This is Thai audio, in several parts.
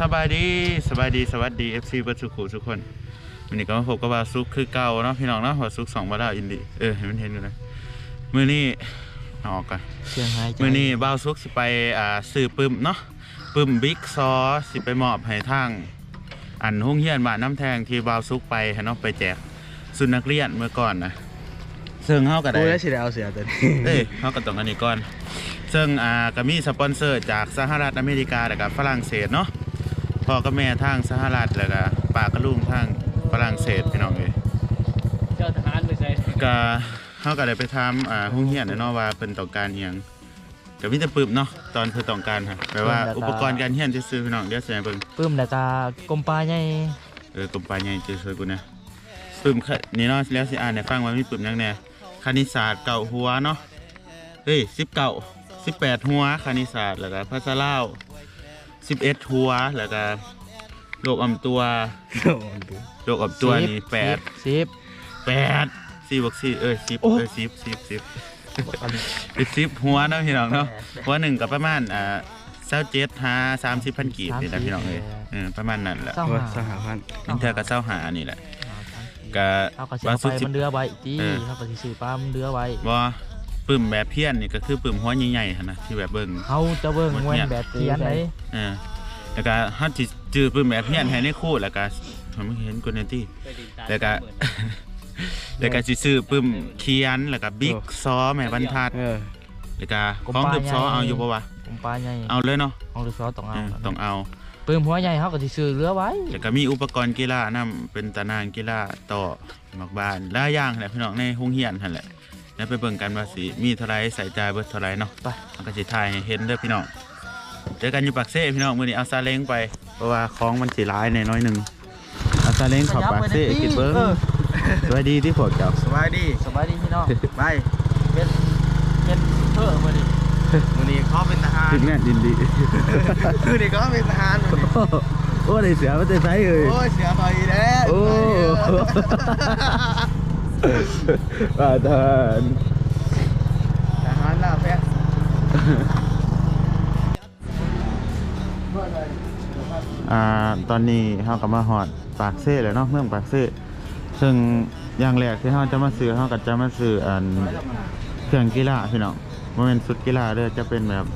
สบายดีสบายดีสวัสดี FC เบัสุขุทุกคนวันนี้ก็มาพบกับว่าซุกคือเก่าเนาะพี่น้องเนาะว่าซุกสองบาดาวอินดีเออเห็นมันเห็นอยู่นะมื้อนี้เอาออกกันเสียงหายใจมื้อนี้บ่าวซุกสิไปอ่าซื้อปึ้มเนาะปึ้มบิ๊กซอสิไปมอบให้ทางอันห้องเฮียนบ้านน้ำแทงที่บ่าวซุกไปให้เนาะไปแจกสุนักเรียนเมื่อก่อนนะซึ่งเฮาก็ได้กูได้สิได้เอาเสียตัวนี้เอ้ยเขาก็ต้องอันนี้ก่อน ซึ่งอ่าก็มีสปอนเซอร์จากสหรัฐอเมริกาแล้วก็ฝรั่งเศสเนาะ พ่อกับแม่ทางสหรัฐแล้วก็ป้ากับลุงทางฝรั่งเศสพี่น้องเอ้ยเจ้าทหารไปใส่ก็เขาก็ได้ไปทำอ่าห้องเรียนเนาะว่าเป็นต้องการอีหยังก็มีแต่ปึบเนาะตอนคือต้องการฮะแปลว่าอุปกรณ์การเรียนที่ซื้อพี่น้องเดี๋ยวแสดงเบิ่งปึ้มแล้วก็กลมปลาใหญ่เออกลมปลาใหญ่จะช่วยกูนะปึบค่ะนี่เนาะแล้วสิอ่านให้ฟังว่ามีปึบหยังแหน่คณิตศาสตร์เก่าหัวเนาะเฮ้ย19 18หัวคณิตศาสตร์แล้วก็ภาษาลาว สิบเอ็ดหัวแล้วก็โรคอ่ำตัวโรคอ่ำตัวนี่แปดสิบแปดสี่บวกสี่เออสิบโอ้เออสิบสิบสิบเป็นสิบหัวเนาะพี่น้องเนาะหัวหนึ่งกับประมาณอ่าเศร้าเจ็ดหาสามสิบพันกีบนี่แหละพี่น้องเอ้ยเออประมาณนั้นแหละเศร้าว่าหาสหพันธ์มันเท่ากับเศร้าหานี่แหละก็เอากระเสีบายสุไปดสิบมันเรือไว้จีเออเขาก็สิซื้อปลามันเรือไว้ว่า ปึ่มแบบเพี้ยนนี่ก็คือปึ่มหัวใหญ่ๆหั่นนะที่แบบเบิ่ง เขาจะเบิ่งแว่นแบบเทียนไหนเออแล้วก็ฮัทสิจือปึ่มแบบเพี้ยนให้ในคู่แล้วก็ผมไม่เห็นคนในที่ไปดินตาแล้วก็ แล้วก็สิซื้อปึ้มเคียนแล้วก็บิ๊กซอแม่บรรทัดเออ แล้วก็ของดึบซอเอาอยู่ปะวะกลมปลาใหญ่เอาเลยเนาะของลูกซอต้องเอเอาอต้องเอาปึ้มหัวใหญ่เขาก็สิซื้อเรือไว้แล้วก็มีอุปกรณ์กีฬานํเป็นตารางกีฬาต่อหมักบานหลายอย่างแหละพี่น้องในโรงเรียนหั่นแหละ แล้วไปเบิ่งกันว่าสิมีเท่าไรใส่ใจายเบิดเท่าไรเนาะไปมันก็สิถ่ายให้เห็นเด้อพี่น้องเจอกันอยู่ปากเซ่พี่น้องมื้อนี้เอาซาเล้งไปเพราะว่าของมันสิหลายในน้อยหนึงเอาซาเล้งเขับปากเซ่กินเบิ่งเออสวัสดีที่พวกเจ้าสบายดีสบายดีพี่น้องไปเป็นเป็นเพิ่มมาดิวันนี้เขาเป็นทหารถึงแน่ดินดีคือนี่เขาเป็นทหารวันนี้โอ้ได้เสือมาแต่ไสเอ้ยโอ้ยเสียต่อยแน่โอ้ อาทานทหารหน้าแพะอ่าตอนนี้เฮาก็มาฮอดปากเซ่แล้วเนาะเมืองปากเซ่ซึ่งอย่างแรกที่เฮาจะมาซื้อเฮาก็จะมาซื้ออันเครื่องกีฬาพี่น้องบ่แม่นชุดกีฬาเด้อจะเป็นแบบ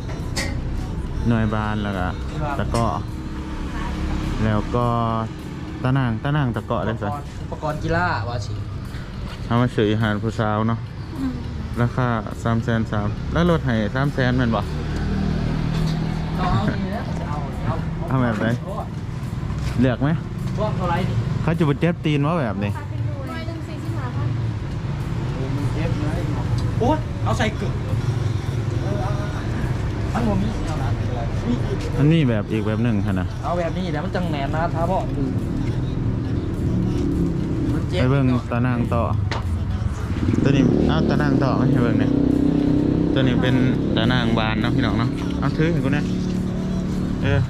หน่วยบานแล้วก็ตะกร้อแล้วก็ตะนางตะนางตะเกาะได้ซะอุปกรณ์กีฬาว่าสิ เอามาซื้ออาหารผู้สาวเนาะราคา3,300,000แล้วลดให้300,000แม่นบ่เอาเอานี่นะจะเอาเอาเอาแบบไหนเลือกไหมพวกเท่าไหรนี่เขาจะบ่เจ็บตีนว่าแบบนี้ร้อยหนึ่งสี่สิบห้าพันโอ้ยเอาใส่กึ่งมันบ่มีเอาละมีอีกมันมีแบบอีกแบบหนึ่งค่ะนะเอาแบบนี้แล้วมันจังแหนนนะท้าบ่คือมันเจ็บไปเบิ่งตะนางต่อ ตัวนี้เอาตะนางต่อให้เบิ่งเนี่ยตัวนี้เป็นตะนางบานเนาะพี่น้องเนาะเอาถือให้กูนะเออ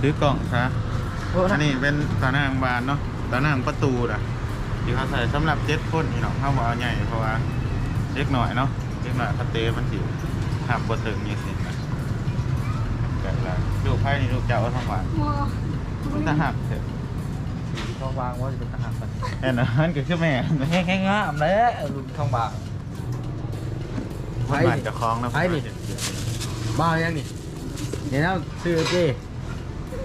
ถือกล่องซะโอ้อันะนนี้เป็นตะนางบานเนาะตะนางประตูน่ะที่เขาใส่สำหรับเจ็ดคนพี่น้องเขาบ่เอาใหญ่เพราะว่าเล็กหน่อยเนาะเล็กหน่อยคาเตมันสิหักบ่ถึงอย่างนี้นะแต่ละลูกไผ่นี่ลูกเจ้าเอาทางหวานมอมันจะหักเถอะทองบางว่าจะเป็นทหารกันแอนนั้นก็คือแม่แห้งแห้งงามเลยรุ่นทองบางมันบาดจะคล้องนะไปดิบ้ายังนี่เดี๋ยวนะซื้อเจ้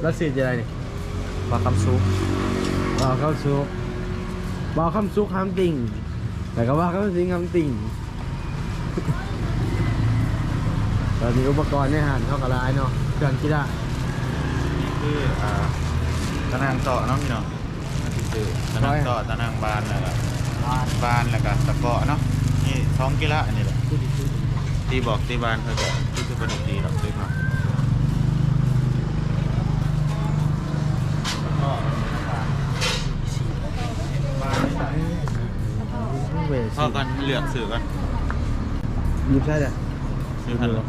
แล้วซื้อะอะไรนี่บางคำซุปบ่าวข้าซุกบาวข้าซุกคำติ่งแต่ก็ว่าข้าซิงคำติ่งตอนนี้อุปกรณ์ในหันเข้ากับระไรเนาะเครื่องกีฬานี่คืออ่าตะนางต่อเนาะพี่เน้อง นั่นคือตะนางต่อตะนางบานแล้วก็บานแล้วก็ตะเกาะเนาะนี่ท้องกีฬาอันนี้แหละตีบอกตีบานเพื่อจะที่คือเป็นตีดอกตีมาพ่อกันเลือกสื่อกันหยิบใช่เลยซื้อพันลง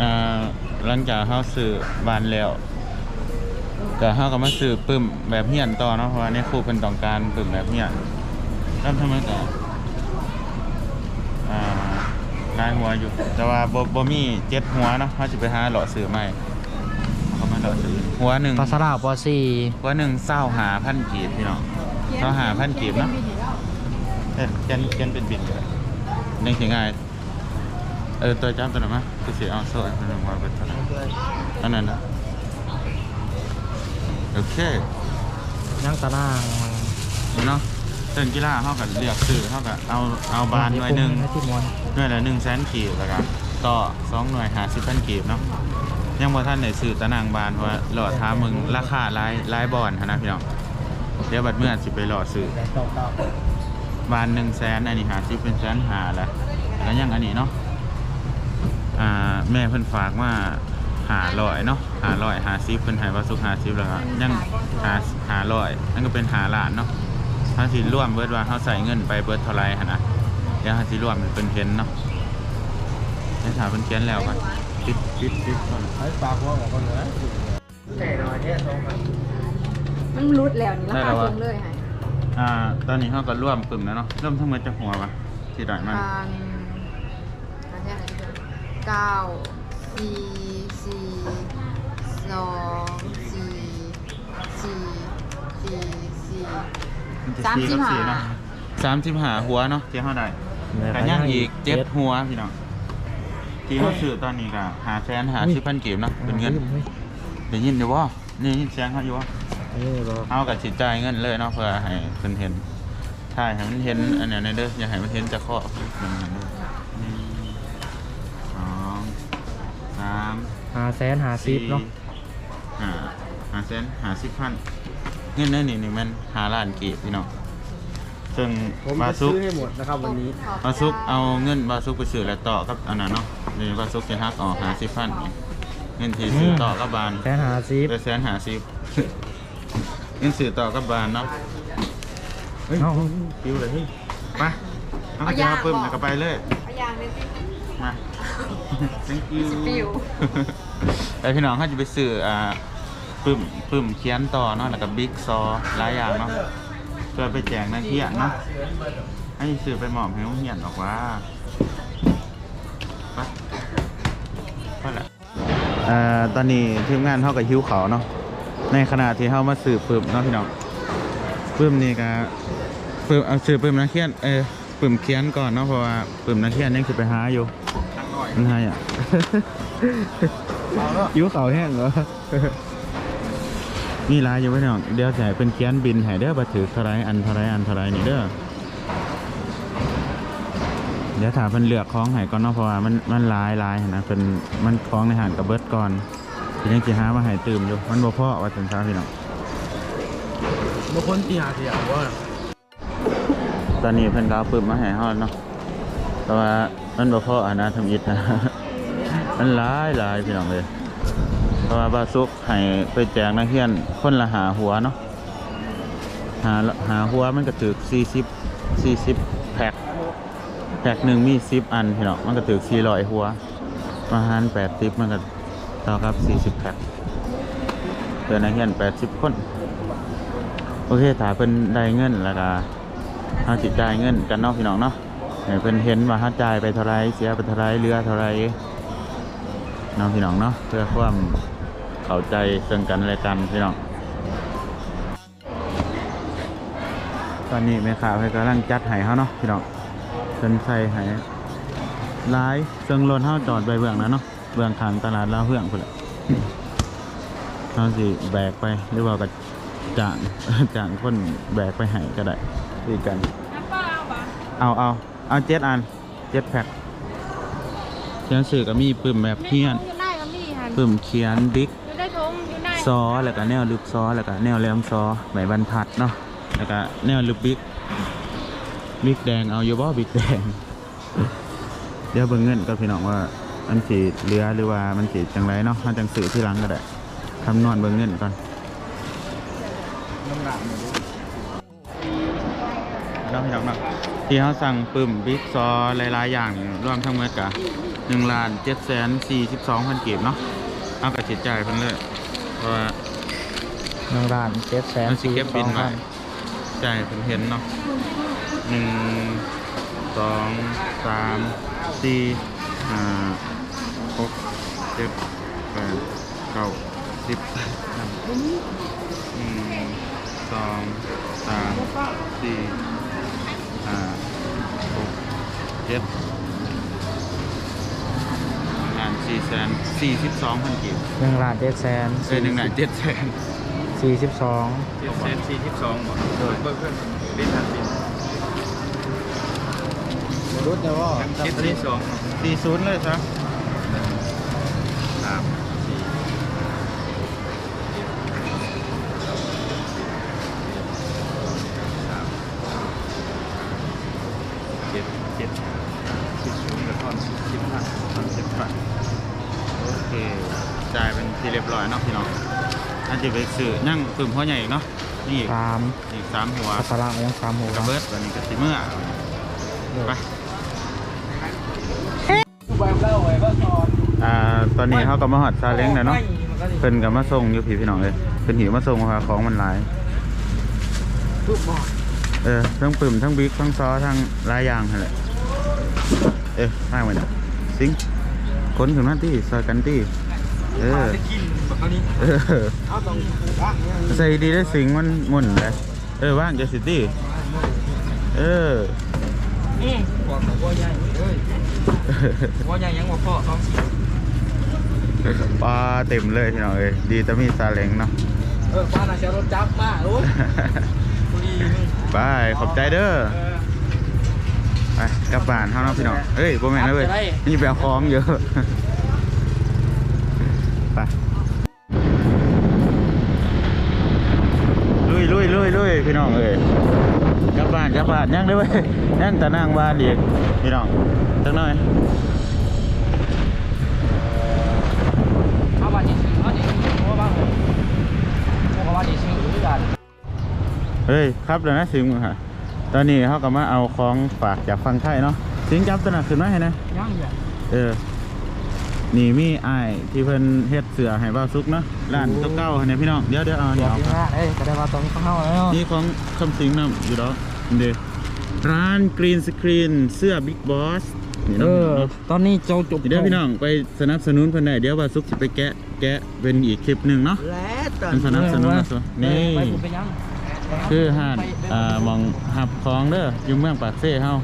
อ่าหลังจากเฮาซื้อบานแล้ว ก็เฮาก็มาซื้อปึ้มแบบเฮียนต่อเนาะเพราะว่าในครูเพิ่นต้องการปึ้มแบบเฮียนเริ่มทำไมก็อ่าลายหัวอยู่ แต่ว่าบ่บ่มีเจ็ดหัวเนาะเฮาสิไปหาหล่อซื้อใหม่เขามาเราซื้อหัวหนึ่งภาษาลาวปอสี่หัวหนึ่งเศร้าหาพันกีบพี่น้องเศร้าหาพันกีบเนาะเอ้ยเขียนเขียนเป็นบินเลยนี่คือง่ายเออตัวจำตัวหน่อยมั้ยคือสิเอาโซ่ตัวหนึ่งมาเป็นเท่าไหร่อันนั้นนะ โอเคยังตารางเนาะเต้นกีฬาเขากับเลือกซื้อเขากับเอาเอาบานหน่วยหนึ่งที่มอนหน่วยละหนึ่งแสนกีบแล้วกันต่อสองหน่วยหาสิบพันกีบเนาะยังบ่ท่านได้ซื้อตะนางบานเพราะว่าหลอดท้ามึงราคาหลายหลายบอนหั้นนะพี่น้องเดี๋ยวบัดเมื่อสิไปหลอดซื้อแต่ต่อต่อบานหนึ่งแสนอันนี้หาสิบเป็นแสนหาแล้วแล้วยังอันนี้เนาะอ่าแม่เพิ่นฝากว่า หาลอยเนาะหาลอยหาซิบเพิ่นให้ว่าสุหาซิบแล้วก็ยังหาหาลอยนั่นก็เป็นหาล้านเนาะถ้าสิร่วมเบิดว่าเขาใส่เงินไปเบิดเท่าไรหั่นะเดี๋ยวเขาสิร่วมเป็นเพ้นเนาะให้ถามเป็นเขียนแล้วกันปิดปิดปิดก่อนไอ้ปากว่าออกกันเลยมันรุดแล้วนี่ราคาสูงเลยค่ะอ่าตอนนี้เขาก็ร่วมกลุ่มแล้วเนาะร่วมทั้งหมดจะหัวปะที่ได้มันทีไรเดียวเก้า สี่สี่สองสี่สี่สี่สี่สามสิบห้าเนาะสามสิบห้าหัวเนาะที่เขาได้กันย่างอีกเจ็ดหัวพี่น้องที่เขาซื้อตอนนี้ก็หาแสนหาสิบพันกีบเนาะเป็นเงินได้ยินอยู่ว่านี่ยินเสียงเขาอยู่ว่าอันนี้เราเอากับจิตใจายเงินเลยเนาะเพื่อให้เพิ่นเห็นถ่ายให้มันเห็นอันเนี้ยในเด้ออย่าให้มันเห็นจะข้อมันเห็นเด้อหนึ่งสองสามหาแสนหาซิปเนาะหาหาเซนหาสิบพันเงินนั่นนี่นี่มันหาล้านกีบพี่น้องซึ่งผมบาจะซุกซื้อให้หมดนะครับวันนี้บาซุกเอาเงินบาซุกไปซื้อแล้วต่อกับอันนั้นเนาะนี่บาซุกจะฮักออกหาสิบพันนี่เงินที่ซื้อต่อกับบานแสนหาซิปไปแสนหาสิบเงินซื้อต่อกับบานเนาะเฮ้ยเอ้าคิวเลยเฮ้ยไปเอาไปเอาปึ้มแล้วก็ไปเลยเอาอย่างเลยสิมา thank you ปิวไอพี่น้องเขาจะไปซื้ออ่าปึ้มปึ้มเขียนต่อเนาะแล้วก็บิ๊กซอหลายอย่างเนาะเพื่อไปแจกนักเรียนเนาะให้ซื้อไปหมอบให้โรงเรียนออกว่าไปไปละอ่าตอนนี้ทีมงานเท่ากับหิวเขาเนาะในขณะที่เขามาสืบปึ้มเนาะพี่น้องปึ้มนี่ก็ปึ้มเอาสืบปึ้มนักเรียนเออปึ้มเขียนก่อนเนาะเพราะว่าปึ้มนักเรียนยังคือไปหาอยู่ มันให้อะยิ้วเขาแห้งเหรอมีหลายอยู่ไว้หน่อยเดี๋ยวจะให้เป็นเขียนบินให้เด้อบัถือเท่าไรอันเท่าไรอันเท่าไรนี่เด้อเดี๋ยวถามเพิ่นเลือกของให้ก่อนเนาะเพราะว่ามันมันหลายหลายหั้นนะเป็นมันของในหานกับเบิร์ดก่อนทีนี้สิหามาให้ตื่มอยู่มันบ่พอว่าจังซั่นพี่น้องบางคนที่หาเสียงว่าตอนนี้เพิ่นก็เอาปืนมาให้เฮาเนาะแต่ว่า มันบ่พออันนะทำอิฐนะ มันหลายหลายพี่น้องเลย เพราะว่าบาซุกให้ไปแจกนักเรียนคนละหาหัวเนาะ หาหาหัวมันก็ถึก40 40แพ็คแพ็คหนึ่งมี10อันพี่น้องมันก็ถึก400หัว มาหาร80มันก็เท่ากับ40แพ็คเพื่อนักเรียน80คน โอเคถ้าเพิ่นได้เงินแล้วก็เฮาสิจ่ายเงินกันเนาะพี่น้องเนาะ ให้เพิ่นเห็นว่าเฮาจ่ายไปเท่าไรเสียไปเท่าไรเหลือเท่าไรเนาะพี่น้องเนาะเพื่อความเข้าใจซึ่งกันและกันพี่น้องตอนนี้แม่ค้าเพิ่นกำลังจัดให้เฮาเนาะพี่น้องเพิ่นใส่ให้หลายซึ่งรถเฮาจอดไว้เบื้องนั้นเนาะเบื้องข้างตลาดลาวเพื่องพุ่นแหละเฮาสิแบกไปหรือว่าก็จางจางคนแบกไปให้ก็ได้ดีกันน้ำเปล่าปะเอาเอา เอาเจ็ดอันเจ็ดแพ็คเขียนสื่อก็มีปึ่มแบบเพี้ยนอยู่ได้ก็มีค่ะปึ่มเขียนบิ๊กอยู่ได้ทงอยู่ได้ซอแล้วก็แนวลึกซอแล้วก็แนวแหลมซอใบบรรทัดเนาะแล้วก็แนวลึกบิ๊กบิ๊กแดงเอาอยู่บ่บิ๊กแดง เดี๋ยวเบิ่งเงินก็พี่น้องว่ามันสีเหลือหรือว่ามันสีจังไรเนาะมันจังสื่อที่หลังก็ได้คำนวณเบิ่งเงินก่อน น้องพี่น้องเนาะที่เขาสั่งปึ่มบิ๊กซอหลายๆอย่างนี่รวมทั้งหมดกะหนึ่งล้านเจ็ดแสนสี่สิบสองพันกีบเนาะเอากระจิตใจายเพิ่นเลยเพราะว่าหนึ่งล้านเจ็ดแสนมันสิสี่เก็บสบิอนงไว้พันใจายเพิ่นเห็นเนาะหนึ่งสองสามสี่ห้าหกเจ็ดแปดเก้าสิบสิบหนึ่งสองสามสี่ ห้าหกเจ็ดงานสี่แสนสี่สิบสองพันกีบหนึ่งล้านเจ็ดแสนเอ้ยหนึ่งล้านเจ็ดแสนสี่สิบสองเจ็ดเซนสี่สิบสองบ่เบิกเพื่อนลิ้นทันบินรู้แต่ว่าเจ็ดสี่สองสี่ศูนย์เลยครับ จะไปซื้อนั่งปึ่มพ่อใหญ่อีกเนาะนี่อีกสามอีกสามหัวอัสระยังสามหัวกระเบิดวันนี้ก็สิเมื่อไปอ่าตอนนี้เขาก็มาหอดซาเล้งแล้วเนาะเพิ่นกับมาส่งอยู่พี่พี่น้องเลยเพิ่นหิวมาส่งมาของมันหลายทุกบอกเออทั้งปึ่มทั้งบิ๊กทั้งซอทั้งหลายอย่างนั่นแหละเออห้างมันน่ะสิงคนถึงนั่นที่ซอยกันที่เออ กินแบบนี้เออเอาตรงวะเนี่ยใส่ดีได้สิงมันงุ่นเลยเออว่างจะสิตี้เอออืมบอกกับว่าใหญ่เอ้ยว่าใหญ่ยังว่าพ่อสองสี่ปลาเต็มเลยพี่น้องเอ้ยดีแต่มีซาเล้งเนาะเออบ้านอาเชียรถจับมารู้พอดีมึงบายขอบใจเด้อเออไปกลับบ้านเฮาเนาะพี่น้องเอ้ยบ่แม่นนะเว้ยจะได้นี่ไปเอาของเยอะไป พี่น้องเอ้ยกลับบ้านกลับบ้านยังได้เว้ยยังแต่นั่งบ้านอีกพี่น้องจังหน่อยเอาบ้านนี้สิเอาดิเพราะว่าบ้านผมเพราะว่าบ้านนี้สิหรือกันเฮ้ยครับเดี๋ยวนะสิงห์ฮะตอนนี้เขาก็มาเอาของฝากจากฟังไทยเนาะสิงห์จับตัวหนักขึ้นมาให้นะย่างอยู่เออ นี่มีไอ้ายที่เพิ่นเฮ็ดเสือให้บ้าวซุกเนาะร้านตัวเก่าเนี่ยพี่น้องเดี๋ยวเดี๋ยวเอาเดี๋เดี๋ยยววที่เอาห้าเอ้ยก็ได้มาตรงเข้าแล้วนี่ของคำสิงห์นำอยู่ดอกเด้ร้านกรีนสกรีนเสื้อบิ๊กบอสนี่เอเนาะอตอนนี้เจ้าจบเดี๋ยวพี่น้องไปสนับสนุนเพิ่นได้เดี๋ยวบ้าวซุกสิไปแกะแกะเป็นอีกคลิปหนึงเนาะแล้วตอนเพิ่นสนับสนุนมาซะนี่ ไปผมไปยังคือห้านอ่ามองหับของเด้ออยู่เมืองปากเซ่เฮา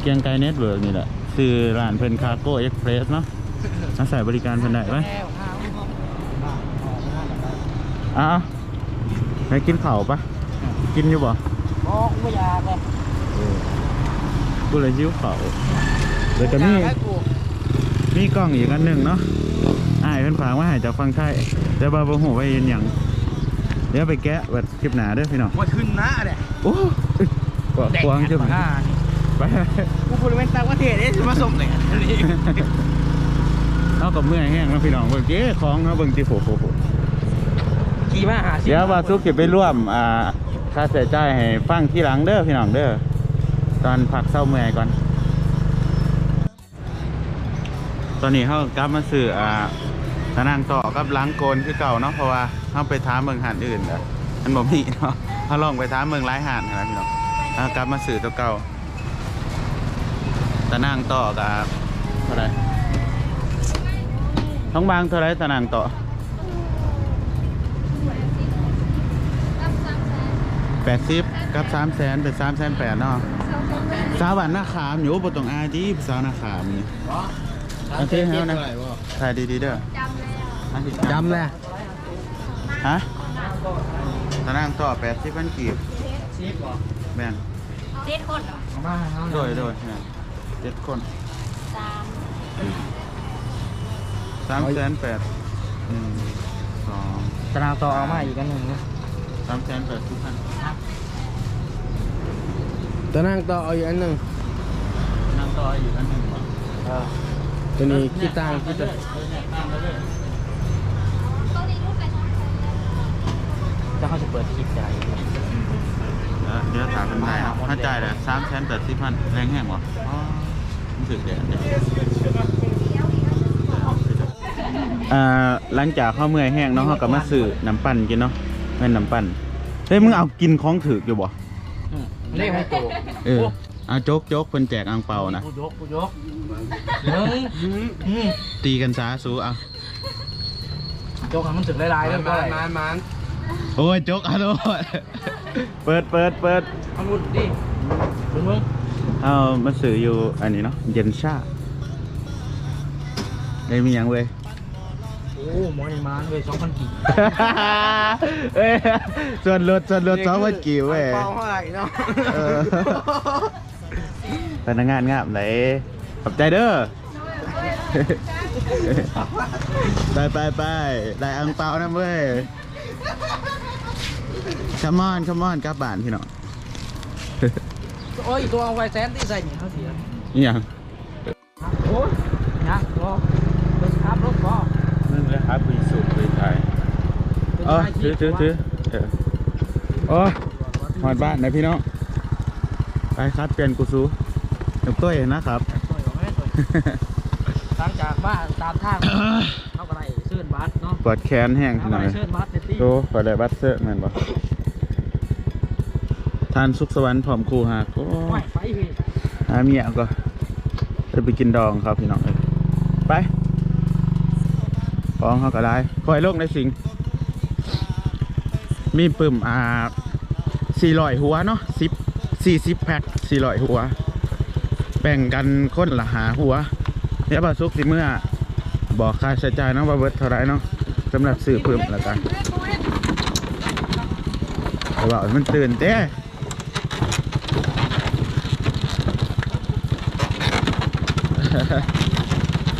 เกียงไกรเน็ตเวิร์กนี่แหละชื่อร้านเพิ่นคาโก้เอ็กเพรสเนาะ มาใส่บริการเพิ่นได้ไหมอ้าวไปกินข้าวปะกินอยู่บ่บอกไม่อยากเลยกูเลยหิวข้าวเดี๋ยวก็มีมีกล้องอีกอันหนึงเนาะอ้ายเพิ่นฝากมาให้จากฟังไทยแต่ว่าบ่ฮู้ว่าเฮ็ดหยังเดี๋ยวไปแกะแบบคลิปหน้าเด้อพี่น้องว่าขึ้นนะเนี่ยโอ้ยกว่ากวางจังไปกูบริเวณต่างประเทศเอ๊ะจะมาส่งไหนอันนี้ เอากับเมื่อยแห้งแล้วพี่น้องเบิ่งเจ๊ของเนาะเบิ่งที่โผล่ๆขี่มาหาเดี๋ยวว่าซุกจะไปร่วมอ่าค่าใช้จ่ายให้ฟังที่หลังเด้อพี่น้องเด้อตอนพักเศร้าเมื่อยก่อน ตอนนี้เขากลับมาซื้ออ่าตะนางต่อกับล้างโกนคือเก่าเนาะเพราะว่าเขาไปท้ามเมืองหานอื่นเด้อมันบ่มีเนาะเขาลองไปท้ามเมืองหลายหานนะพี่น้องเขากลับมาซื้อตัวเก่าตะนางต่อกับเท่าไหร ท้องบางเท่าไหรตะนางต่อแปดสิบกับสามแสนเป็นสามแสนแปดเนาะสาวบ้านนาขามอยู่บนตรงอาดีสาวนาขามนี่โอเคแล้วนะถ่ายดีๆเด้อจำเลยฮะตารางต่อแปดสิบพันกีบซีบเหรอแบ่งเจ็ดคนเหรอมาหาโดยโดยเนี่ยเจ็ดคน สาม สามแสนแปดหนึ่งสองตารางต่อเอามาอีกอันหนึ่งนะสามแสนแปดสิบพันตัวนั่งต่อเอาอีกอันหนึ่งนางต่ออยู่อันหนึ่งเหรอตัวนี้คิดตังค์คิดตังค์จะเขาจะเปิดคลิปได้เออเดี๋ยวถามกันได้เนาะถ้าจ่ายเลยสามแสนแปดสิบพันแรงแห้งวะอ๋อรู้สึกเด็ดเด็ด อ่าหลังจากข้าวเมื่อยแห้งเนาะเขาก็มาซื้อน้ำปั่นกินเนาะแม่นน้ำปั่นเฮ้ยมึงเอากินของถือกอยู่บ่เลขให้ตัวเออเอาโจ๊กโจ๊กเพิ่นแจกอ่างเปานะกูยกกูยกหนึ่งตีกันซาสูเอาโจกให้มันถึงหลายๆเรื่องมาอะไรมานมานโอ้ยจกอะโลดเปิดเปิดเปิดเอามุดดิมึงมึงเอามาสื่ออยู่อันนี้เนาะเย็นชาได้มีหยังเว้ย โอ้หมอนี่มานเว้ยสองพันกี่เอ้ยส่วนรถส่วนรถสองพันกี่เว้ยเป้าเท่าไหร่เนาะเออพนักงานงามไหนขอบใจเด้อไปไปไปได้อังเปานะเว้ย come on come on กลับบ้านพี่น้องโอ้ยตัวเอาไว้แซนที่ใส่นี่เขาเสียนี่ยัง เออถือถือถือเออโอ้ยหอดบ้านนะพี่น้องไปครับเปลี่ยนกูซูเดี๋ยวต้วยนะครับทางจากบ้านตามทางเข้าไปเชิญบัสเนาะปวดแขนแห้งเข้าหน่ไปอยเชิญบัสเต็ตี้โตขอได้บัตรเซอร์แม่นบ่ทานสุขสวรรค์พร้อมครูหากโอ้ไม่ไปพี่หาเมียก็จะไปกินดองครับพี่น้องเอ้ยไปฟ้องเขาก็ได้คอยลงในสิง มีปึ่มอ่าสี่ร้อยหัวเนาะสิบสี่สิบแพ็คสี่ร้อยหัว แบ่งกันคนละหาหัวเดี๋ยวบาสุกสิเมื่อบอกค่าใช้จ่ายเนาะว่าเบิดเท่าไรเนาะสำหรับซื้อเพิ่มล้วกันแต่ว่ามันตื่นเต้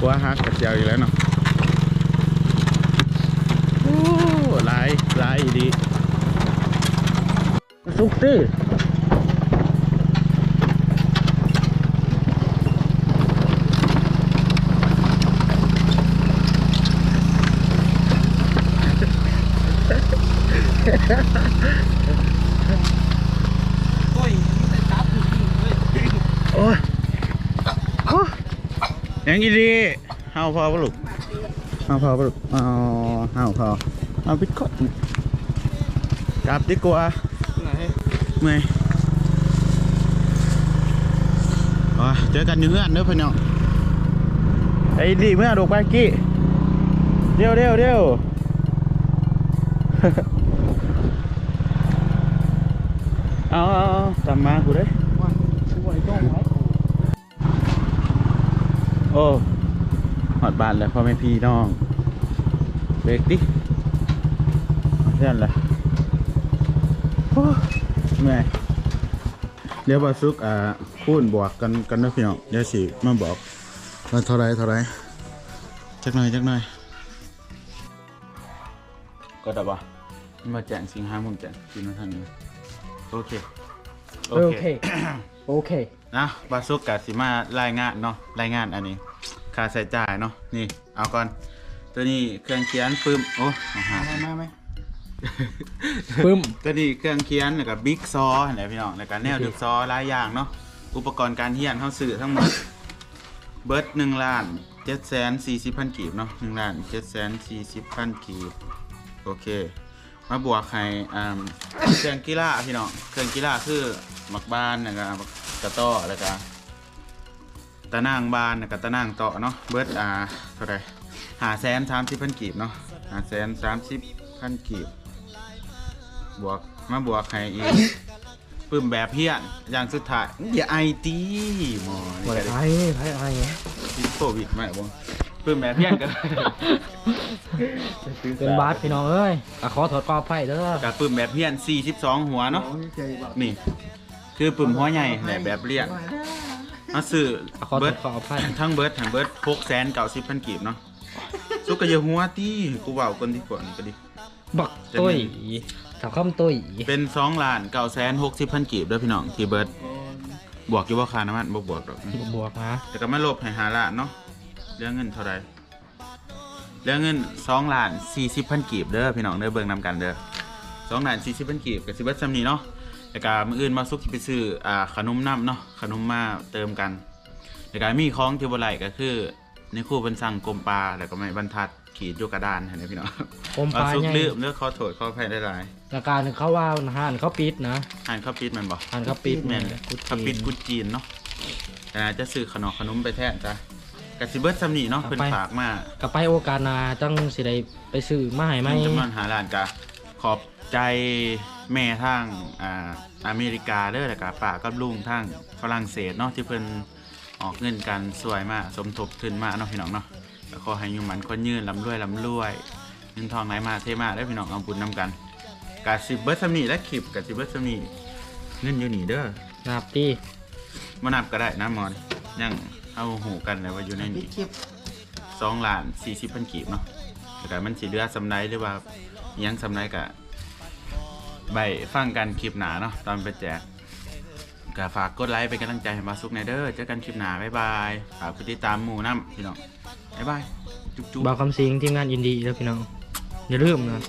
หัวหักกระเจียวอยู่แล้วเนาะโอ้หลายลายดี สุกสิโอ้ยโอ้ยยังอีดีเฮาพอปลูกเฮาพอปลูกเอาเฮาพอเอาพิดคอดกลับดีกว่า เมื่อยอะเจอกันอยู่เงื่อนเด้อพี่น้องไอ้ดีเมื่อดูไปกี้เดี๋ยวเดี๋ยวเดี๋ยวเอาเอาเอาตามมากูเด้ช่วยต้องไว้โอ้หอดบ้านแล้วพ่อแม่พี่น้องเบรกดิเพื่อนละโอ้ เมื่อยเดี๋ยวบาซุกอ่าพูดบวกกันกันนะพี่น้องเดี๋ยวสิมาบอกว่าเท่าไรเท่าไรจักหน่อยจักหน่อยก็ดับอะมาแจงสิงหามุมแจงกินมาทางนี้โอเค โอเค โอเค นะบาซุกกับสิมารายงานเนาะรายงานอันนี้ ค่าใช้จ่ายเนาะนี่ เอาก่อน ตัวนี้เครื่องเขียนปึ้มโอ้มาหามามาไหม ปึ้มตัวนี้เครื่องเขียนแล้วก็บิ๊กซอไหนพี่น้องแล้วก็แนวดึกซอหลายอย่างเนาะอุปกรณ์การเรียนเข้าสื่อทั้งหมด เบิร์ดหนึ่งล้านเจ็ดแสนสี่สิบพันกีบเนาะหนึ่งล้านเจ็ดแสนสี่สิบพันกีบโอเค มาบวกให้อ่าเครื่องกีฬาพี่น้องเครื่องกีฬาคือหมักบ้านนะครับกระต้อแล้วก็ตะนางบานแล้วกับตะนางต่อเนาะเบิร์ดอ่าเท่าไหรหาแสนสามสิบพันกีบเนาะหาแสนสามสิบพันกีบ บวกมาบวกให้อีกปึ้มแบบเพี้ยนอย่างสุดท้ายอย่าไอตีหมอนี่ก็ได้ไอ้ไอ้ไอ้ติดโควิดไหมบ่ปึ้มแบบเพี้ยนกันเป็นบัสพี่น้องเอ้ยอะขอถอดกรอบไผ่เด้อกับปึ้มแบบเพี้ยน42 หัวเนาะนี่ คือปึ้มหัวใหญ่แหละแบบเรียงเอาซื้ออะขอถเบิอร์ดดกรอบไผ่ทั้งเบิร์ดทั้งเบิร์ด6แสน90พันกีบเนาะสุกกะเยาหัวตี้กูเว้าคนที่กว่านี่ก็ดีบักตุ้ย กับข้ามตุ้ยเป็น2ล้าน9แสน60พันกีบเด้อพี่น้องที่เบิร์ดบวกอยู่บ่ค่าน้ำมันบ่บวกดอกบวกนะแต่ก็มาลบให้หาล้านเนาะเรื่องเงินเท่าไหร่เรื่องเงิน2ล้าน40พันกีบเด้อพี่น้องเด้อเบิ่งนำกันเด้อ2ล้าน40พันกีบก็สิเบิดซำนี้เนาะแล้วก็มื้ออื่นมาซุกสิไปซื้ออ่าขนมน้ำเนาะขนมมาเติมกันแล้วก็มีของที่บ่ไหลก็คือในครู่เป็นสั่งกลมปลาแล้วก็ไม้บรรทัด ขีดอยู่กระดานเห็นไหมพี่น้องกลมปเอาลาซุกใหญ่ลืมเลือกขอโทษขออภัยได้หลายอาการเขาว่าห่านเขาปิดนะอ่านข้าวปิดแมันบ่ห่านเขาปิดแม่นกุดข้าวปิดจีนกุดจีนเนาะแต่น่าจะซื้อขนมขนมไปแทนจ้ะกะสิเบิดซ้ำนี่เนาะเอาเพิ่นไปฝากมากับไปโอกาสหนาจังสิได้ไปซื้อมาให้ไหมเงินจำนวนหาล้านกะขอบใจแม่ทางอ่าอเมริกาเด้อแล้วก็ป้ากับลุงทางฝรั่งเศสเนาะที่เพิ่นออกเงินกันสวยมากสมทบทุนมาเนาะพี่น้องเนาะ แล้วขอให้อยู่มันคนยืนลำรวยลำรวยเงินทองไหลมาเทมาได้อพี่น้องเอาบุญนำกันกะสิเบิดซ้ำนี่และคลิปกะสิเบิดซ้ำนี่เงินอยู่นี่เด้อนับตีมานับก็ได้นะหมอนยังเอาหูกันเลยว่าอยู่ในนี้สองล้านสี่สิบพันกีบเนาะแต่ก็มันสีเหลือสำไรหรือว่าอิหยังสำไรกะใบฟังกันคลิปหนาเนาะตอนไปแจกก็ฝากกดไลค์เป็นกำลังใจให้มาสุกในเด้อเจอกันคลิปหนาบ๊ายบายฝากกดติดตามหมู่น้ำพี่น้อง บ๊ายบายจุ๊บจุ๊บ บ่าวคำสิงทีมงานยินดีแล้วพี่น้องอย่าลืมนะ